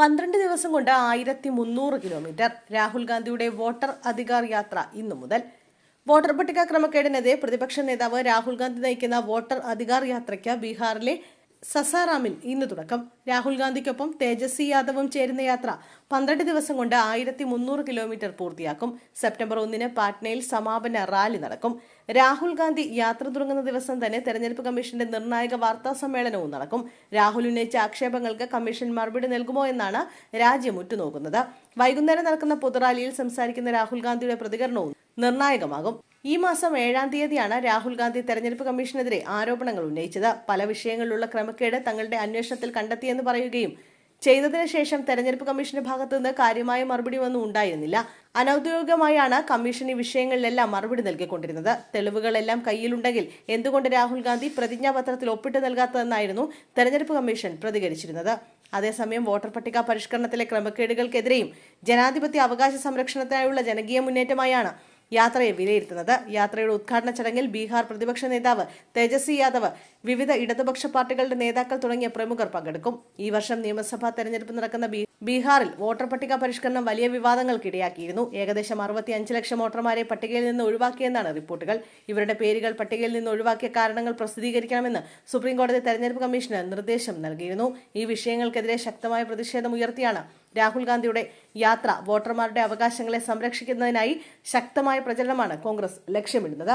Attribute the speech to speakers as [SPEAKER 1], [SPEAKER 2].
[SPEAKER 1] പന്ത്രണ്ട് ദിവസം കൊണ്ട് ആയിരത്തി മുന്നൂറ് കിലോമീറ്റർ. രാഹുൽ ഗാന്ധിയുടെ വോട്ടർ അധികാർ യാത്ര ഇന്നു മുതൽ. വോട്ടർ പട്ടിക ക്രമക്കേടിനെതിരെ പ്രതിപക്ഷ നേതാവ് രാഹുൽ ഗാന്ധി നയിക്കുന്ന വോട്ടർ അധികാർ യാത്രയ്ക്ക് ബീഹാറിലെ സസാറാമിൽ ഇന്ന് തുടക്കം. രാഹുൽ ഗാന്ധിക്കൊപ്പം തേജസ്വി യാദവും ചേരുന്ന യാത്ര പന്ത്രണ്ട് ദിവസം കൊണ്ട് ആയിരത്തി മുന്നൂറ് കിലോമീറ്റർ പൂർത്തിയാക്കും. സെപ്റ്റംബർ ഒന്നിന് പാറ്റ്നയിൽ സമാപന റാലി നടക്കും. രാഹുൽ ഗാന്ധി യാത്ര തുടങ്ങുന്ന ദിവസം തന്നെ തെരഞ്ഞെടുപ്പ് കമ്മീഷന്റെ നിർണായക വാർത്താ സമ്മേളനവും നടക്കും. രാഹുൽ ഉന്നയിച്ച ആക്ഷേപങ്ങൾക്ക് കമ്മീഷൻ മറുപടി നൽകുമോ എന്നാണ് രാജ്യം ഉറ്റുനോക്കുന്നത്. വൈകുന്നേരം നടക്കുന്ന പൊതുറാലിയിൽ സംസാരിക്കുന്ന രാഹുൽ ഗാന്ധിയുടെ പ്രതികരണവും നിർണായകമാകും. ഈ മാസം ഏഴാം തീയതിയാണ് രാഹുൽ ഗാന്ധി തെരഞ്ഞെടുപ്പ് കമ്മീഷനെതിരെ ആരോപണങ്ങൾ ഉന്നയിച്ചത്. പല വിഷയങ്ങളിലുള്ള ക്രമക്കേട് തങ്ങളുടെ അന്വേഷണത്തിൽ കണ്ടെത്തിയെന്ന് പറയുകയും ചെയ്തതിനു ശേഷം തെരഞ്ഞെടുപ്പ് കമ്മീഷന്റെ ഭാഗത്തു നിന്ന് കാര്യമായ മറുപടി ഒന്നും ഉണ്ടായിരുന്നില്ല. അനൌദ്യോഗികമായാണ് കമ്മീഷൻ ഈ വിഷയങ്ങളിലെല്ലാം മറുപടി നൽകിക്കൊണ്ടിരുന്നത്. തെളിവുകളെല്ലാം കയ്യിലുണ്ടെങ്കിൽ എന്തുകൊണ്ട് രാഹുൽ ഗാന്ധി പ്രതിജ്ഞാപത്രത്തിൽ ഒപ്പിട്ട് നൽകാത്തതെന്നായിരുന്നു തെരഞ്ഞെടുപ്പ് കമ്മീഷൻ പ്രതികരിച്ചിരുന്നത്. അതേസമയം വോട്ടർ പട്ടിക പരിഷ്കരണത്തിലെ ക്രമക്കേടുകൾക്കെതിരെയും ജനാധിപത്യ അവകാശ സംരക്ഷണത്തിനായുള്ള ജനകീയ മുന്നേറ്റമായാണ് യാത്രയെ വിലയിരുത്തുന്നത്. യാത്രയുടെ ഉദ്ഘാടന ചടങ്ങിൽ ബീഹാർ പ്രതിപക്ഷ നേതാവ് തേജസ്വി യാദവ് വിവിധ ഇടതുപക്ഷ പാർട്ടികളുടെ നേതാക്കൾ തുടങ്ങിയ പ്രമുഖർ പങ്കെടുക്കും. ഈ വർഷം നിയമസഭാ തെരഞ്ഞെടുപ്പ് നടക്കുന്ന ബീഹാറിൽ വോട്ടർ പട്ടിക പരിഷ്കരണം വലിയ വിവാദങ്ങൾക്കിടയാക്കിയിരുന്നു. ഏകദേശം അറുപത്തി അഞ്ച് ലക്ഷം വോട്ടർമാരെ പട്ടികയിൽ നിന്ന് ഒഴിവാക്കിയെന്നാണ് റിപ്പോർട്ടുകൾ. ഇവരുടെ പേരുകൾ പട്ടികയിൽ നിന്ന് ഒഴിവാക്കിയ കാരണങ്ങൾ പ്രസിദ്ധീകരിക്കണമെന്ന് സുപ്രീംകോടതി തെരഞ്ഞെടുപ്പ് കമ്മീഷന് നിർദ്ദേശം നൽകിയിരുന്നു. ഈ വിഷയങ്ങൾക്കെതിരെ ശക്തമായ പ്രതിഷേധം ഉയർത്തിയാണ് രാഹുൽ ഗാന്ധിയുടെ യാത്ര വോട്ടർമാരുടെ അവകാശങ്ങളെ സംരക്ഷിക്കുന്നതിനായി ശക്തമായ പ്രചരണമാണ് കോൺഗ്രസ് ലക്ഷ്യമിടുന്നത്.